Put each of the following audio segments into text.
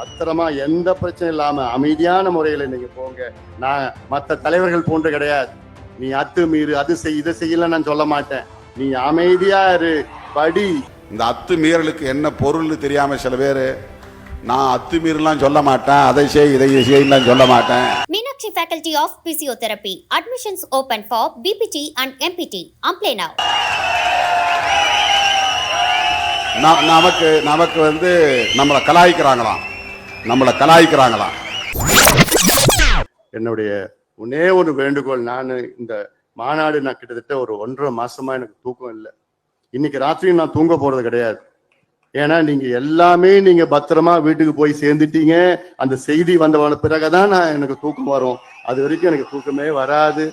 பத்திரமா எந்த பிரச்சனையும் இல்லாம அமைதியான முறையில நீங்க போங்க. நான் மத்த தலைவர்கள் போன்று கிடையாது. நீ அத்து மீறு அது செய் இதை செய்யல நான் சொல்ல மாட்டேன். நீ அமைதியா இரு. படி. இந்த அத்து மீறலுக்கு என்ன பொருள்னு தெரியாம சில பேர் நான் அத்து மீறலாம் சொல்ல மாட்டேன் அதை செய் இதை செய்யலாம் சொல்ல மாட்டேன். Meenakshi Faculty of Physiotherapy. Admissions open for BPT and MPT. Apply now. ந- நமக்கு நமக்கு வந்து நம்மளை கலாய்க்கிறாங்களாம். நம்மளை கலாய்க்கிறாங்களாம் என்னுடைய ஒன்னே ஒரு வேண்டுகோள் நான் இந்த மாநாடு நான் கிட்டத்தட்ட ஒரு ஒன்றரை மாசமா எனக்கு தூக்கம் இல்லை. இன்னைக்கு ராத்திரியும் நான் தூங்க போறது கிடையாது. ஏன்னா நீங்க எல்லாமே நீங்க பத்திரமா வீட்டுக்கு போய் சேர்ந்துட்டீங்க. அந்த செய்தி வந்த பிறகுதான் நான் எனக்கு தூக்கம் வரும். அது வரைக்கும் எனக்கு தூக்கமே வராது.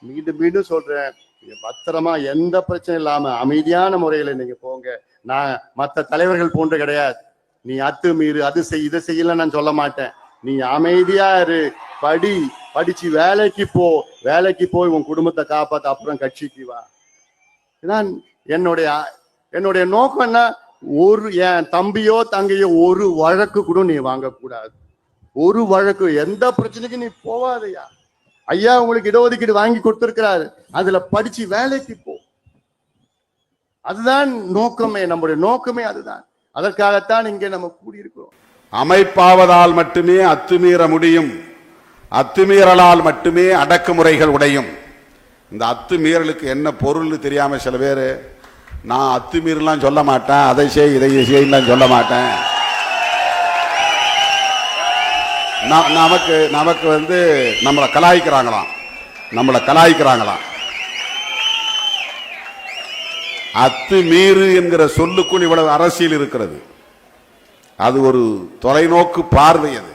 மீண்டும் மீண்டும் சொல்றேன். நீங்க பத்திரமா எந்த பிரச்சனையும் இல்லாம அமைதியான முறையில நீங்க போங்க. நான் மற்ற தலைவர்கள் போன்று கிடையாது. நீ அத்து மீறு அது செய் இதை செய்யல நான் சொல்ல மாட்டேன். நீ அமைதியா இரு. படி படிச்சு வேலைக்கு போ. வேலைக்கு போய் உன் குடும்பத்தை காப்பாத்த அப்புறம் கட்சிக்கு வா. இதான் என்னுடைய என்னுடைய நோக்கம் என்ன? ஒரு என் தம்பியோ தங்கையோ ஒரு வழக்கு கூட நீ வாங்கக்கூடாது. ஒரு வழக்கு எந்த பிரச்சனைக்கும் நீ போவாதையா. ஐயா உங்களுக்கு இடஒதுக்கீடு வாங்கி கொடுத்துருக்கிறாரு. அதுல படிச்சு வேலைக்கு போ. அதுதான் நோக்கமே நம்முடைய நோக்கமே அதுதான். அதற்காகத்தான் இங்கே நம்ம கூடியிருக்கிறோம். அமைப்பாவதால் மட்டுமே அத்துமீற முடியும். அத்துமீறலால் மட்டுமே அடக்குமுறைகள் உடையும். இந்த அத்துமீறலுக்கு என்ன பொருள்னு தெரியாமல் சில பேர் நான் அத்துமீறலாம் சொல்ல மாட்டேன் அதை செய் இதை செய்யலாம் சொல்ல மாட்டேன். நமக்கு நமக்கு வந்து நம்மளை கலாய்க்கிறாங்களாம். நம்மளை கலாய்க்கிறாங்களாம். அத்துமீறு என்கிற சொல்லுக்குள் இவ்வளவு அரசியல் இருக்கிறது. அது ஒரு தொலைநோக்கு பார்வை அது.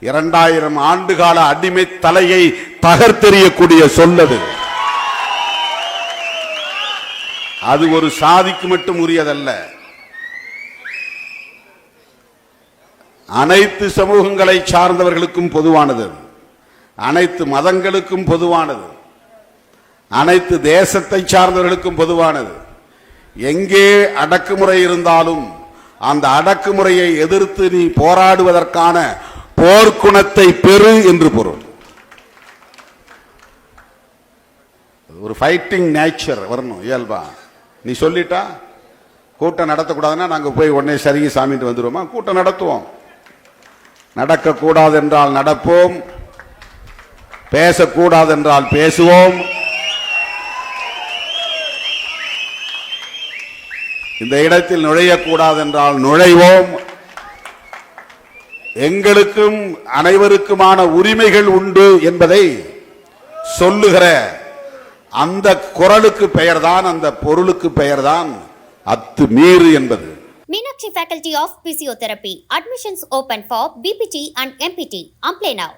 இரண்டாயிரம் ஆண்டுகால அடிமை தலையை தகர்த்தெறியக்கூடிய சொல்லது அது. ஒரு சாதிக்கு மட்டும் உரியதல்ல. அனைத்து சமூகங்களை சார்ந்தவர்களுக்கும் பொதுவானது அனைத்து மதங்களுக்கும் பொதுவானது. அனைத்து தேசத்தை சார்ந்தவர்களுக்கும் பொதுவானது. எங்கே அடக்குமுறை இருந்தாலும் அந்த அடக்குமுறையை எதிர்த்து நீ போராடுவதற்கான போர்க்குணத்தை பெறு என்று பொருள். ஒரு ஃபைட்டிங் நேச்சர் வரணும் இயல்பா. நீ சொல்லிட்டா கூட்டம் நடத்தக்கூடாதுன்னா நாங்கள் போய் உடனே சரிங்க சாமிட்டு வந்துடுவோமா கூட்டம் நடத்துவோம். நடக்கக்கூடாது என்றால் நடப்போம். பேசக்கூடாது என்றால் பேசுவோம். இந்த இடத்தில் நுழையக்கூடாது என்றால் நுழைவோம். எங்களுக்கும் அனைவருக்குமான உரிமைகள் உண்டு என்பதை சொல்லுகிற அந்த குரலுக்கு பெயர்தான் அந்த பொருளுக்கு பெயர்தான் அத்துமீறு என்பது. Meenakshi Faculty of physiotherapy admissions open for BPT and MPT Apply now.